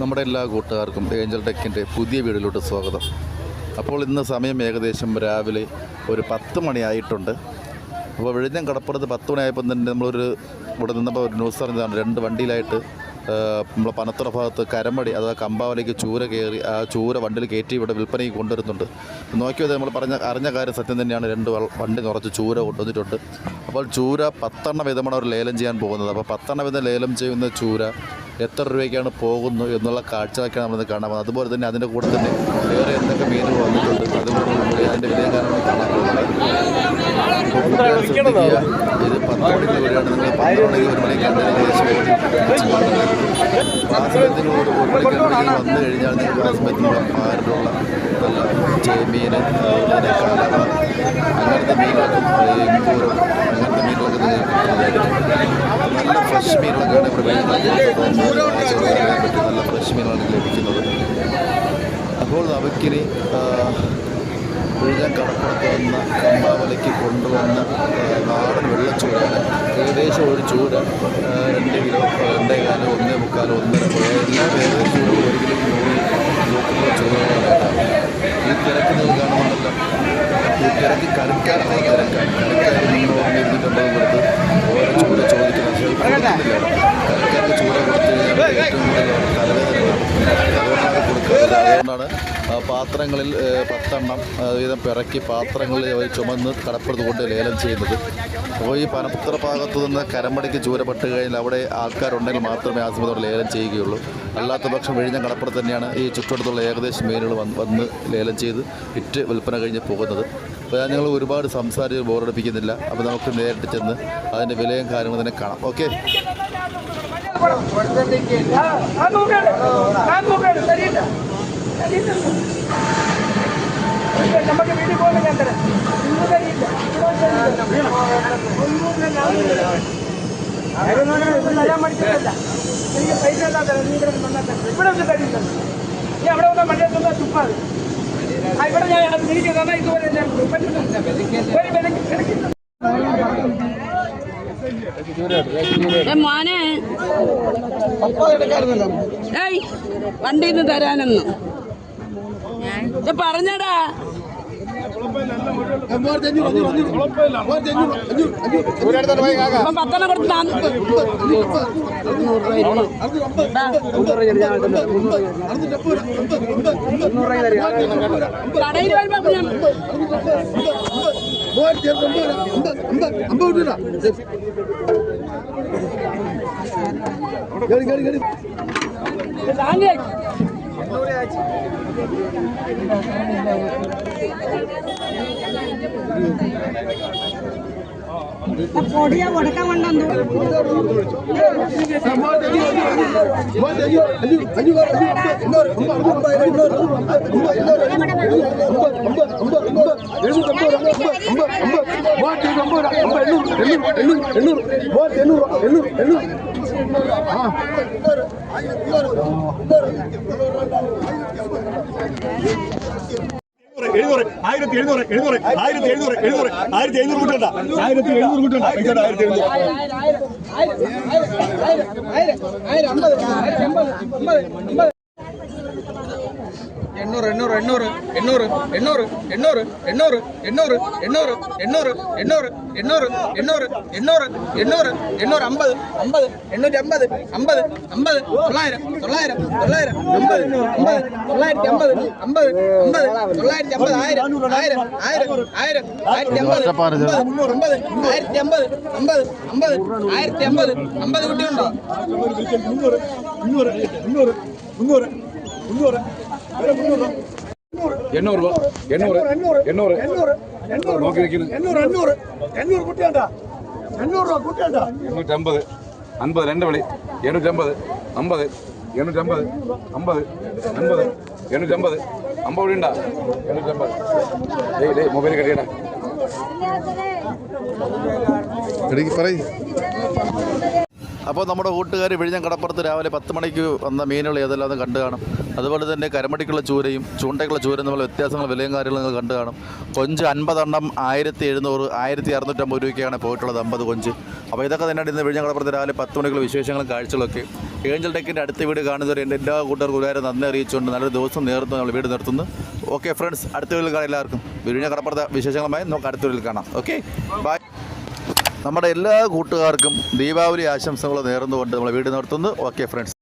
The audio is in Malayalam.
നമ്മുടെ എല്ലാ കൂട്ടുകാർക്കും ഏഞ്ചൽ ടെക്കിന്റെ പുതിയ വീഡിയോയിലോട്ട് സ്വാഗതം. അപ്പോൾ ഇന്ന് സമയം ഏകദേശം രാവിലെ ഒരു പത്ത് മണിയായിട്ടുണ്ട്. അപ്പോൾ വിഴിഞ്ഞം കടപ്പുറത്ത് പത്ത് മണിയായപ്പോൾ തന്നെ നമ്മളൊരു ഇവിടെ നിന്നപ്പോൾ ഒരു ന്യൂസ് അറിഞ്ഞതാണ്. രണ്ട് വണ്ടിയിലായിട്ട് നമ്മളെ പനത്തുറ ഭാഗത്ത് കരമടി അഥവാ കമ്പാവലേക്ക് ചൂര കയറി ആ ചൂര വണ്ടിയിൽ കയറ്റി ഇവിടെ വിൽപ്പനയ്ക്ക് കൊണ്ടുവരുന്നുണ്ട്. നോക്കിയത് നമ്മൾ പറഞ്ഞ അറിഞ്ഞ കാര്യം സത്യം തന്നെയാണ്. രണ്ട് വണ്ടി നിറച്ച് ചൂര കൊണ്ടുവന്നിട്ടുണ്ട്. അപ്പോൾ ചൂര പത്തെണ്ണ വിധമാണ് അവർ ലേലം ചെയ്യാൻ പോകുന്നത്. അപ്പോൾ പത്തെണ്ണ വിധം ലേലം ചെയ്യുന്ന ചൂര എത്ര രൂപയ്ക്കാണ് പോകുന്നു എന്നുള്ള കാഴ്ചകളൊക്കെയാണ് നമ്മളിന്ന് കാണാൻ പോകുന്നത്. അതുപോലെ തന്നെ അതിന്റെ കൂടെ തന്നെ വേറെ എന്തൊക്കെ മീനുകൾ വന്നിട്ടുണ്ട്. അതുപോലെ നമ്മൾ അതിന്റെ വിലയും കാരണം കാണാൻ പോകുന്നത്. ഇത് പത്ത് മണിക്ക് വരികയാണ് നിങ്ങൾ പത്ത് മണിക്ക് ഒരു മണിക്കാണ് ഒരു ഒരു മണിക്ക് വന്നു കഴിഞ്ഞാൽ നിങ്ങൾ ബാസ്മത്തിനുള്ള പാരലുള്ള നല്ല ചേമീൻ അതുപോലെ തന്നെ കലവ അങ്ങനത്തെ മീനുകളും ഇമ്പൂരം അങ്ങനത്തെ മീനുകളൊക്കെ നിങ്ങൾക്ക് കിട്ടുന്നതായിരിക്കും നല്ല ഫ്രഷ് മീനുകളൊക്കെയാണ് ഇവിടെ വരുന്നത് നല്ല ഫ്രഷ് മീനുകളാണ് ലഭിക്കുന്നത്. അപ്പോൾ അവക്കിനി വിഴിഞ്ഞം കടപ്പുറത്ത് വന്ന കമ്പാവലയ്ക്ക് കൊണ്ടുവന്ന നാടൻ വെള്ളച്ചൂടാണ് ഏകദേശം ഒരു ചൂട് രണ്ട് കിലോ രണ്ടേ കാലോ ഒന്നേ മുക്കാലോ ഒന്നര എല്ലാ വേറെ ചൂടും ഒരു കിലോ നൂറ് ചൂടുകളാണ് ഈ തിരക്ക് നിങ്ങൾ കാണുന്നുണ്ടല്ലോ. ഈ തിരക്ക് കരക്കാരുടെ തിരക്കാണ് കരക്കാർ നിങ്ങൾ ഓർമ്മിരുന്നിട്ടുണ്ടെന്ന് കൊടുത്ത് ചൂട് കൊടുത്തു അതുകൊണ്ടാണ് പാത്രങ്ങളിൽ പത്തെണ്ണം വീതം പിറക്കി പാത്രങ്ങളിൽ ചുമന്ന് കടപ്പുറത്ത് കൊണ്ട് ലേലം ചെയ്യുന്നത് അപ്പോൾ ഈ പനപ്പുത്ര ഭാഗത്തു നിന്ന് കരമ്പടിക്ക് ചൂരപ്പെട്ട് കഴിഞ്ഞാൽ അവിടെ ആൾക്കാരുണ്ടെങ്കിൽ മാത്രമേ ആ ലേലം ചെയ്യുകയുള്ളൂ അല്ലാത്ത പക്ഷം വിഴിഞ്ഞ കടപ്പുറത്ത് തന്നെയാണ് ഈ ചുറ്റുവട്ടത്തുള്ള ഏകദേശം മീനുകൾ വന്ന് ലേലം ചെയ്ത് വിറ്റ് വിൽപ്പന കഴിഞ്ഞ് പോകുന്നത് അപ്പോൾ ഞങ്ങൾ ഒരുപാട് സംസാരിച്ച് ബോറടിപ്പിക്കുന്നില്ല അപ്പോൾ നമുക്ക് നേരിട്ട് ചെന്ന് അതിന്റെ വിലയും കാര്യങ്ങളും തന്നെ കാണാം ഓക്കെ ഞാൻ നീ ഇവിടെ ഇവിടെ നീ അവിടെ ഞാൻ ഞാൻ മോനെ ഏയ് വണ്ടിന്ന് തരാനൊന്നും. പറഞ്ഞടാ പത്തെണ്ണം കൊടുത്ത് കടയിൽ വരുമ്പോ ഞാൻ மூவாயிரத்தி இரநூறு ஐம்பது ஐம்பது ஐம்பது ரூபா கேடு கேடு கேடு কন্নরে আছি পড়িয়া বড়কা মন্ডন ಮೂವತ್ತೆನ್ನೂರು എഴുന്നൂറ് ആയിരത്തി എഴുന്നൂറ് എഴുന്നൂറ് ആയിരത്തി എഴുന്നൂറ് എഴുന്നൂറ് ആയിരത്തി എഴുന്നൂറ് കൂട്ടണ്ട ആയിരത്തി എഴുന്നൂറ് കൂട്ടണ്ട പൈസ ആയിരത്തി എഴുന്നൂറ് എണ്ണൂറ് എണ്ണൂറ് എണ്ണൂറ് എണ്ണൂറ് എണ്ണൂറ് എണ്ണൂറ് എണ്ണൂറ് എണ്ണൂറ് എണ്ണൂറ് എണ്ണൂറ് എണ്ണൂറ് എണ്ണൂറ് എണ്ണൂറ് എണ്ണൂറ് എണ്ണൂറ് എണ്ണൂറ് അമ്പത് അമ്പത് എണ്ണൂറ്റി അമ്പത് അമ്പത് അമ്പത് തൊള്ളായിരം തൊള്ളായിരം തൊള്ളായിരം അമ്പത് അമ്പത് തൊള്ളായിരത്തി അമ്പത് അമ്പത് അമ്പത് തൊള്ളായിരത്തി അമ്പത് ആയിരം ആയിരം ആയിരം ആയിരം ആയിരത്തി അമ്പത് അമ്പത് ആയിരത്തി അമ്പത് അമ്പത് അമ്പത് ആയിരത്തി അമ്പത് അമ്പത് കുട്ടിയുണ്ടോ മുന്നൂറ് മുന്നൂറ് മുന്നൂറ് മുന്നൂറ് മുന്നൂറ് എണ്ണൂറ് രൂപ. എണ്ണൂറ് എണ്ണൂറ് എണ്ണൂറ്. എണ്ണൂറ് നോക്കി വെക്കുന്നത് എണ്ണൂറ് എണ്ണൂറ്. എണ്ണൂറ് കുട്ടിയാണ്ട എണ്ണൂറ് രൂപ കുട്ടിയാണ്ട എണ്ണൂറ്റമ്പത് അൻപത് രണ്ട് വിളി. എണ്ണൂറ്റമ്പത് അമ്പത് എണ്ണൂറ്റമ്പത് അമ്പത് അൻപത് എണ്ണൂറ്റമ്പത്. അമ്പത് വിളി ഉണ്ടാ. എണ്ണൂറ്റമ്പത്. ഏയ് ഡേയ് മൊബൈൽ കടിയടാ പറയും. അപ്പോൾ നമ്മുടെ കൂട്ടുകാർ വിഴിഞ്ഞം കടപ്പുറത്ത് രാവിലെ പത്ത് മണിക്ക് വന്ന മീനുകൾ ഏതെല്ലാം കണ്ട് കാണും. അതുപോലെ തന്നെ കരമടിക്കുള്ള ചൂരയും ചൂണ്ടയ്ക്കുള്ള ചൂരയും തമ്മിലുള്ള വ്യത്യാസങ്ങൾ വിലയും കാര്യങ്ങളും നിങ്ങൾ കണ്ടു കാണും. കൊഞ്ച് അൻപതെണ്ണം ആയിരത്തി എഴുന്നൂറ് ആയിരത്തി അറുന്നൂറ്റമ്പത് രൂപയ്ക്കാണ് പോയിട്ടുള്ളത് അമ്പത് കൊഞ്ച്. അപ്പോൾ ഇതൊക്കെ തന്നെയാണ് ഇന്ന് വിഴിഞ്ഞം കടപ്പുറത്ത് രാവിലെ പത്ത് മണിക്കുള്ള വിശേഷങ്ങളും കാഴ്ചകളൊക്കെ. ഏഞ്ചൽ ടെക്കിന്റെ അടുത്ത വീട് കാണുന്നവർ എന്റെ എല്ലാ കൂട്ടുകാർക്കും ഒരുപാട് നന്ദി അറിയിച്ചുകൊണ്ട് നല്ലൊരു ദിവസം നേരത്തെ നമ്മൾ വീട് നിർത്തുന്നു. ഓക്കെ ഫ്രണ്ട്സ് അടുത്ത വീട്ടിൽ കാണാം എല്ലാവർക്കും. വിഴിഞ്ഞ കടപ്പുറത്തെ വിശേഷങ്ങളുമായി നമുക്ക് അടുത്ത വീട്ടിൽ കാണാം. ഓക്കെ ബൈ നമ്മുടെ എല്ലാ കൂട്ടുകാർക്കും ദീപാവലി ആശംസകൾ നേർന്നുകൊണ്ട് നമ്മൾ വീട് നടത്തുന്നു ഓക്കെ ഫ്രണ്ട്സ്